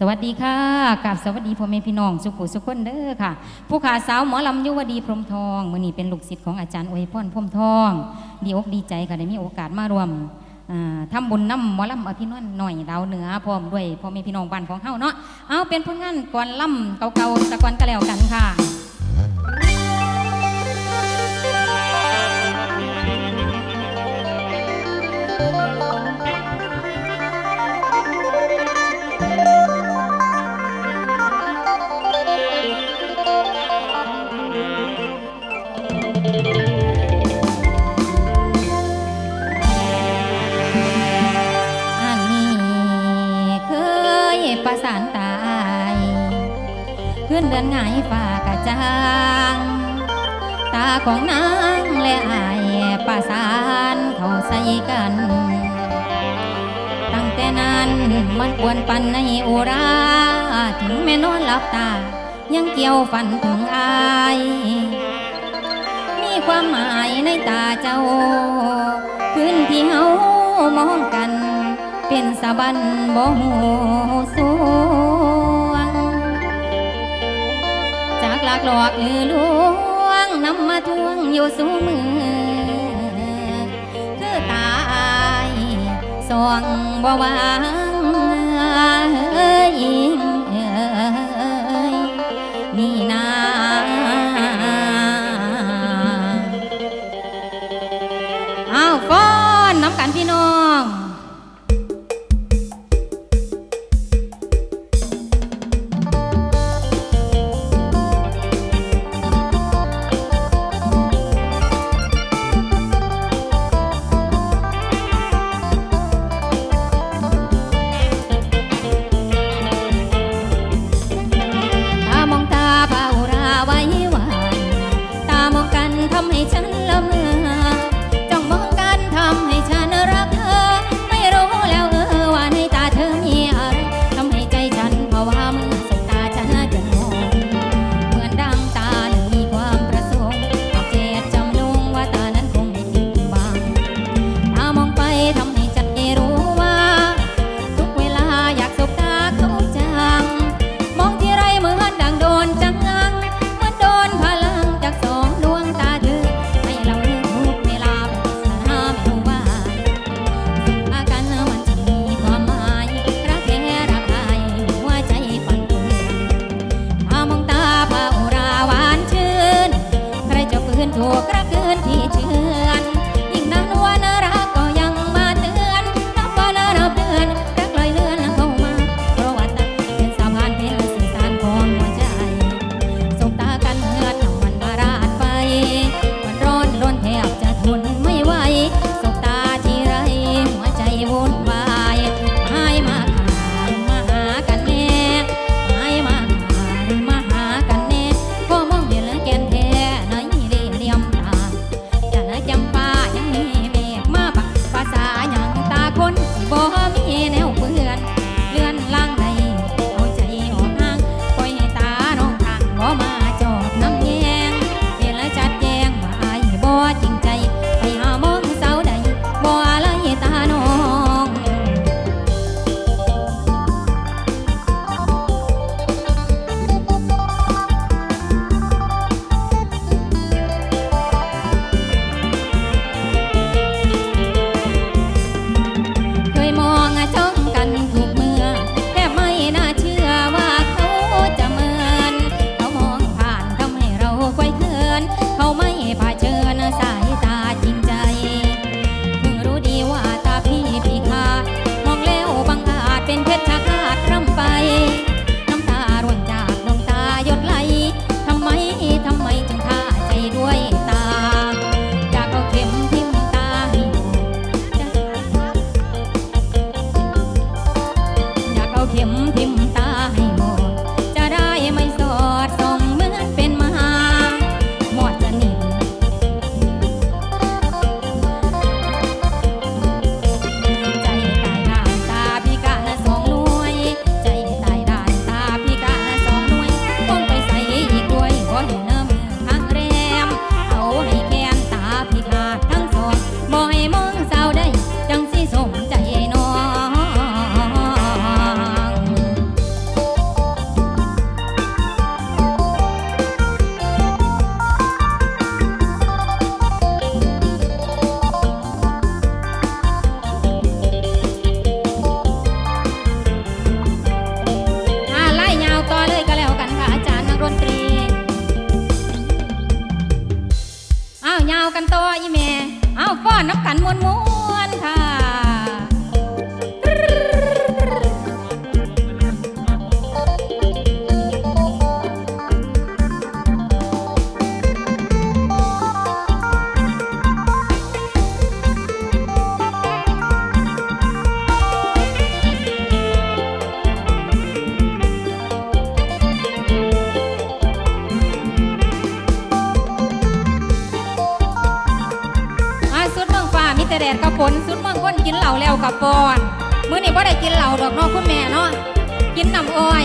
สวัสดีค่ะกับสวัสดีพ่อแม่พี่น้องสุขุสุขคนเด้อค่ะ ผู้ขาสาวหมอลำยุวดีพรมทองมือนี้เป็นลูกศิษย์ของอาจารย์อวยพรพรมทอง ดีอกดีใจค่ะได้มีโอกาสมารวมทำทำบุญน้ำหมอลำอภินวนหน่อยดาวเหนือพร้อมด้วยพ่อแม่พี่น้องบ้านของเฮาเนาะเอาเป็นผลงานก่อนล่ำเก่าๆตะกอนก็แล้วกันค่ะ ขึ้นเดือนหงายฝ่ากระจางตาของนางและอายประสานเข้าใส่กัน ตั้งแต่นั้นมันปวนปันในอุรา ถึงแม่นอนหลับตา ยังเกี่ยวฝันถึงอาย มีความหมายในตาเจ้าคืนที่เฮามองกัน เป็นสะบันบ่หูสูากหลากหลอกลือลวงนำมาทวงอยู่สูมือ คือตายสองบ่วางเอ้ยเอ้ยนี่นาเอาฟ้อนน้ำกันพี่น้องินเหล่าดอกนอกคุณแม่เนาะกินน้ำอ้อย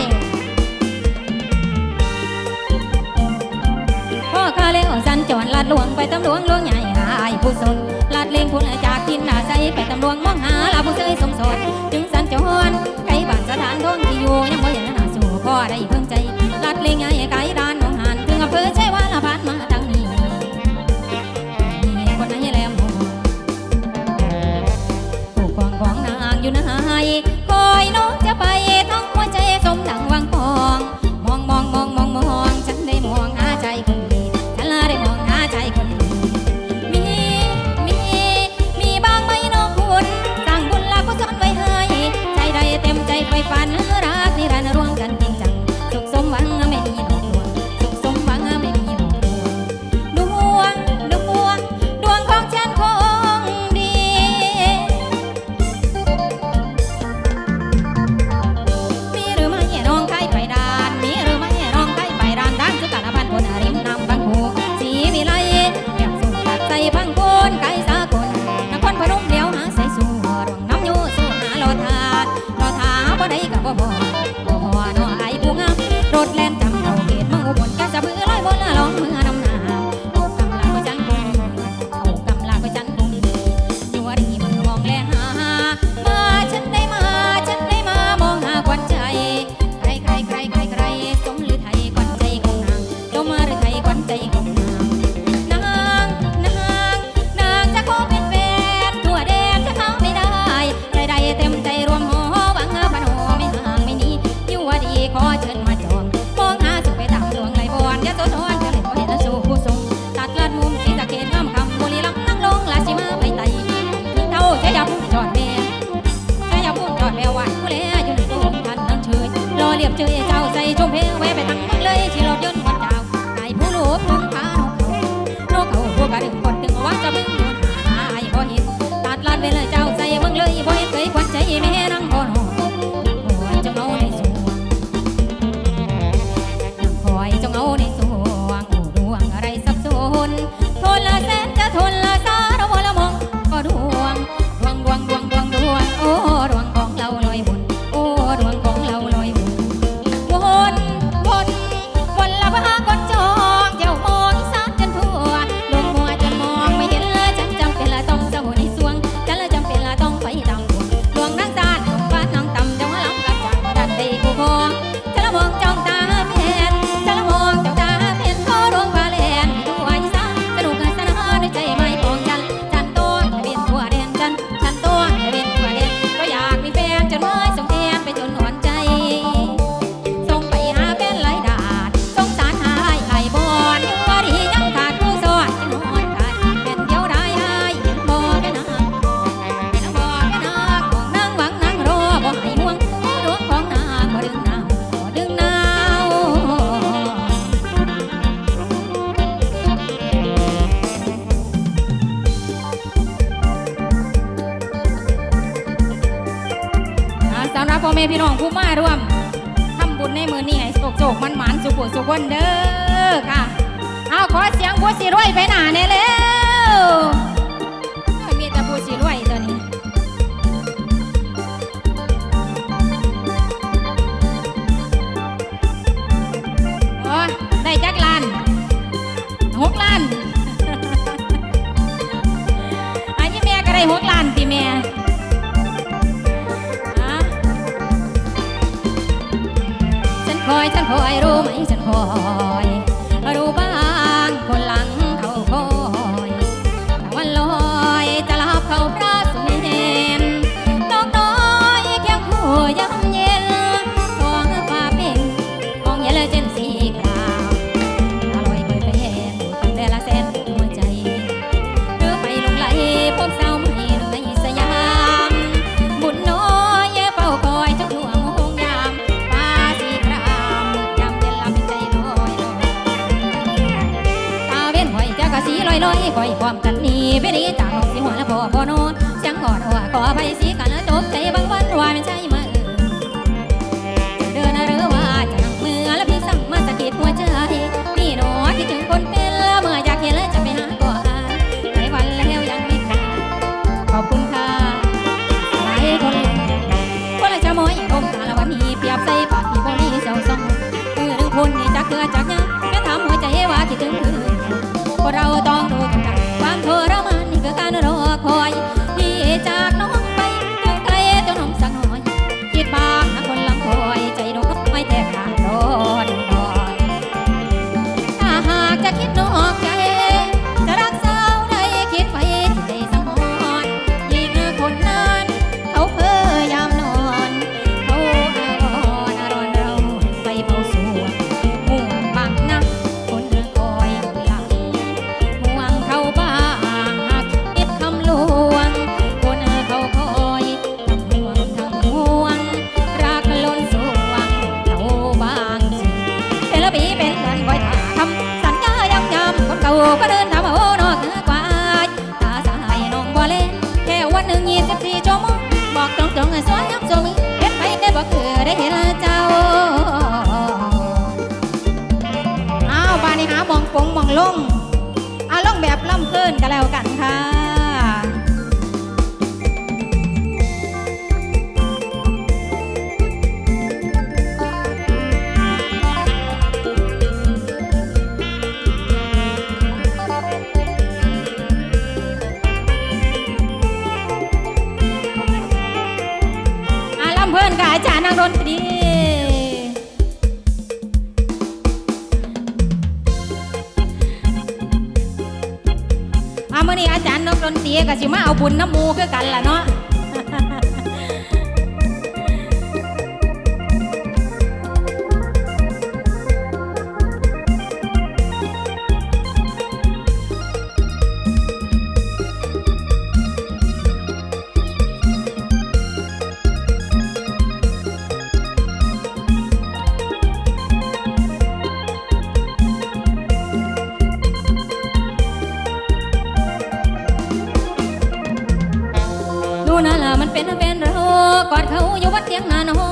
พ่อข้าเลี้ยวสันจอนลาดหลวงไปตำหลวงหลวงใหญ่หายผู้สนลาดเลี้ยงผู้เหนือจากกินหน้าใสไปตำหลวงมองหาลาผู้เสยสมสด ก้อยความกันนี่ไปรีจากน้องสิหัวและพ่อพ่นอนเสียงอ่อนอ่อขอไปสีกันจบใจบัง ก็แล้วกันค่ะ เมื่อนี้อาจารย์น้องดนตรีก็สิมาเอาบุญน้ำมูคือกันล่ะเนาะ ว่าเตียงนาน้อง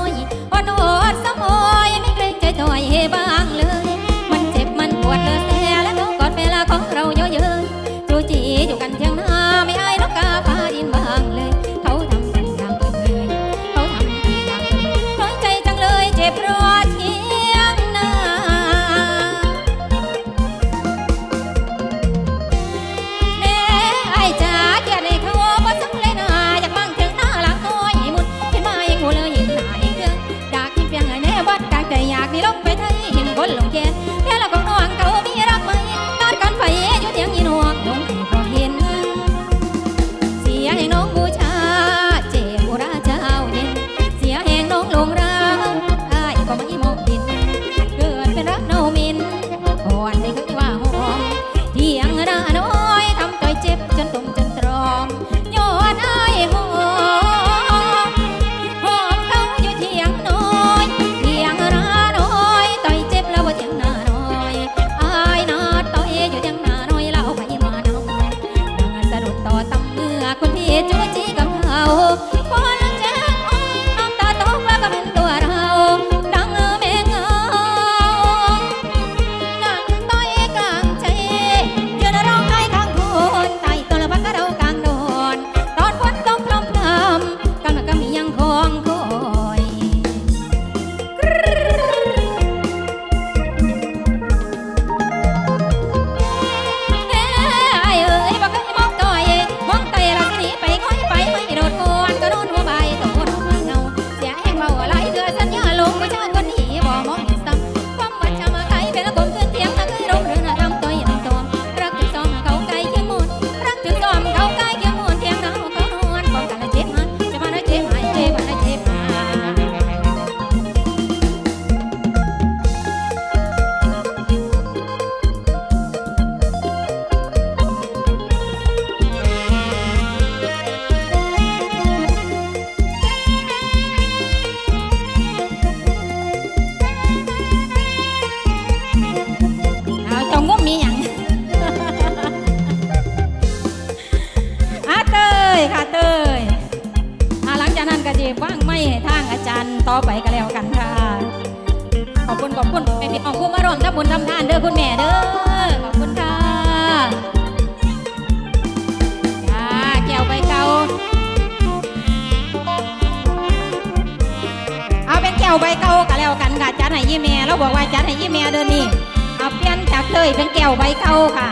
ดให้ยี่แม่เดินนี่เอาเปลี่ยนจากเตยเป็นแก้วใบเก่าค่ะ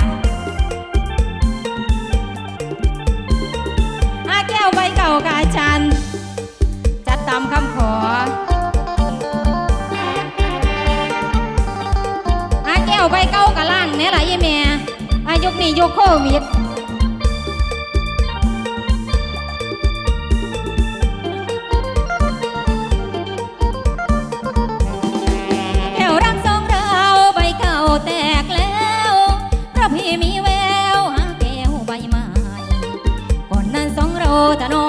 อาแก้วใบเก่าค่ะอาจารย์ จัดตามคำขออาแก้วใบเก่ากะล่างเนี่ยล่ะยี่แม่อายุนี่ยุคโควิด พี่มีแววหาแก้วใบไม้ก่อนนั้นสองเราตะนม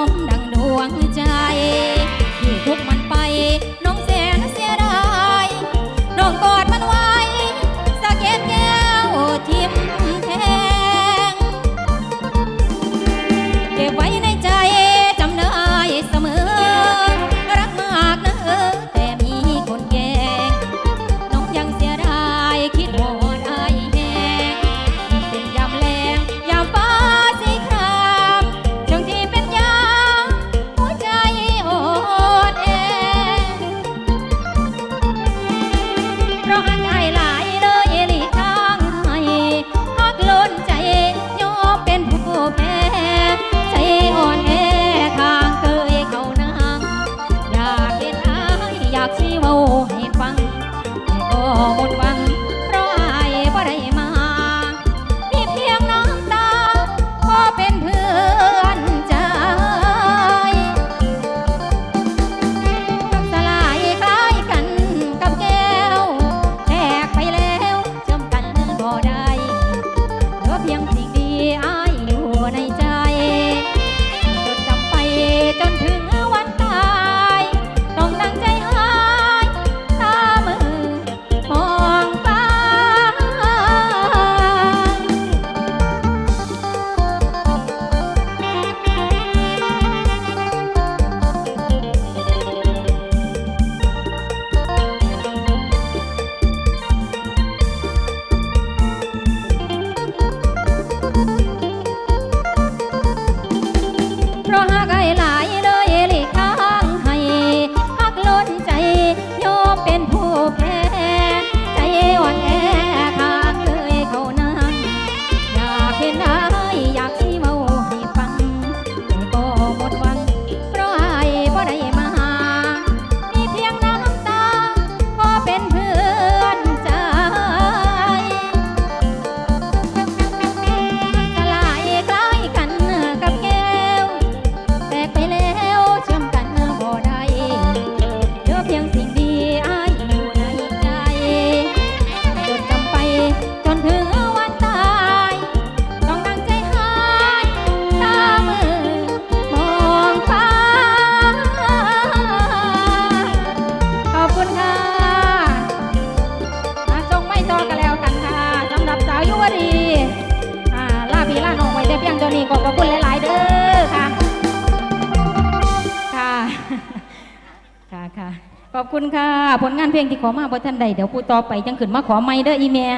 ดัง ลงานเพลงที่ขอมาบ่ท่านใดเดี๋ยวผู้ต่อไปจังขึ้นมาขอไม่เด้ออีเมีย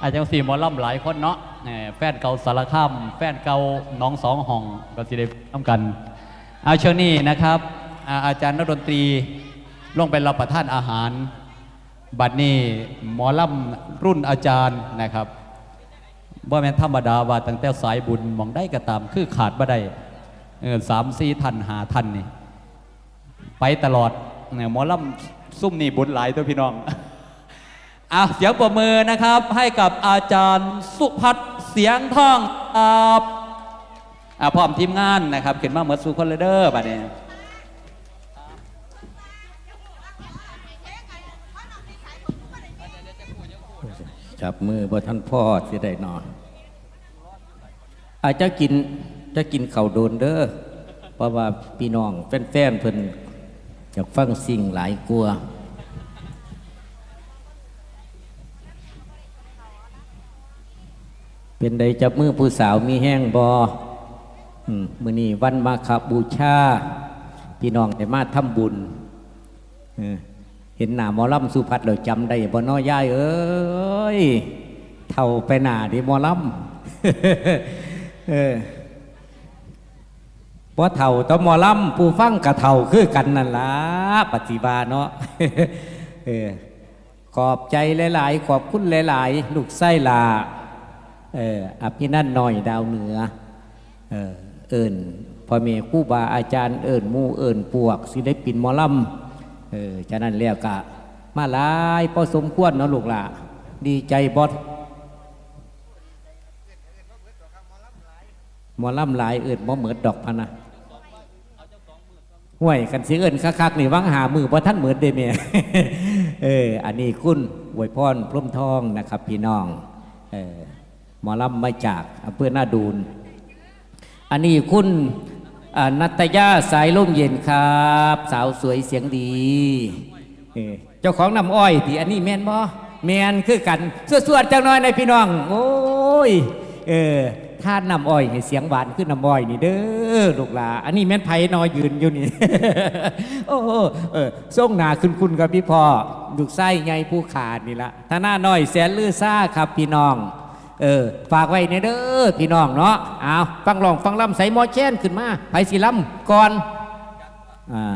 อาจจะสี่หมอลำหลายคนเนาะแฟนเก่าสารคามแฟนเก่าน้องสองห้องก็สิได้ทำกันเอาเชนี้นะครับอาจารย์นักดนตรีลงไปรับประทานอาหาร บัดนี้หมอลำรุ่นอาจารย์นะครับว่าแม่นธรรมดาว่าตั้งแต่สายบุญมองได้ก็ตามคือขาดบ่ได้ สามสี่ทันหาทันนี่ไปตลอดเนี่ยหมอลำซุ่มนี่บุญหลายตัวพี่น้องอะเสียงปรบมือนะครับ ให้กับอาจารย์สุพัฒน์เสียงทองครับอะพร้อมทีมงานนะครับขึ้นมาเหมือนสุคนเลยเดอร์บัดนี้จับมือบ่ท่านพ่อสิได้นอนอาจจะกิน จะกินเข้าโดนเด้อเพราะว่าพี่น้องแฟนๆเพิ่นอยากฟังสิ่งหลายกลัวเป็นใดจับมือผู้สาวมีแห้งบอมือนี้วันมาคบูชา พี่น้องได้มาทำบุญเห็นหน้าหมอลำสุพัฒน์เราจำได้บ่น้อยยายเอ้ย เท่าไปหน้าดิหมอลำ พอเท่าต่อหมอลำผู้ฟังกะเท่าคือกันนั่นล่ะปฏิบาเนาะเออขอบใจหลาย ๆ ขอบคุณหลาย ๆ ลูกไส้ลาเอออภินันหน่อยดาวเหนือเออเอิญพ่อเมคู่บาอาจารย์เอิญมู่เอิญปวกศิลปินหมอลำเออฉะนั้นแล้วกะ มาหลายพอสมควรเนาะลูกหล่ะดีใจบอสหมอลำหลายเอิญบ่เหมือดดอกพะนะ ห่วยกันเสิเอิญคักๆนี่วังหามือบ่ท่านเหมือนเดเมียเออ อันนี้คุณอวยพรพร่มทองนะครับ พี่น้อง เออหมอลำมาจากอำเภอหน้าดูน อันนี้คุณนัตยาสายล่มเย็นครับ สาวสวยเสียงดีเออเจ้าของน้ำอ้อยที่อันนี้แมนบ่แมนคือกันสวดๆจังน้อยในพี่น้อง โอ้ย เออ ท่านน้ำอ้อยให้เสียงหวานขึ้นน้ำอ้อยนี่เด้อลูกหลาอันนี้แม่นไผ่นอยยืนอยู่นี่ โอ้เออส่งหนาคุณคุณกับพี่พ่อลูกไส้ไงผู้ขาดนี่ละท่าหน้าน้อยแสนลือซ่าครับพี่น้องเออฝากไว้ในเด้อพี่น้องเนาะเอาฟังลองฟังล่ำใส่หมอแช่นขึ้นมาไผสิล่ำก่อนอ่า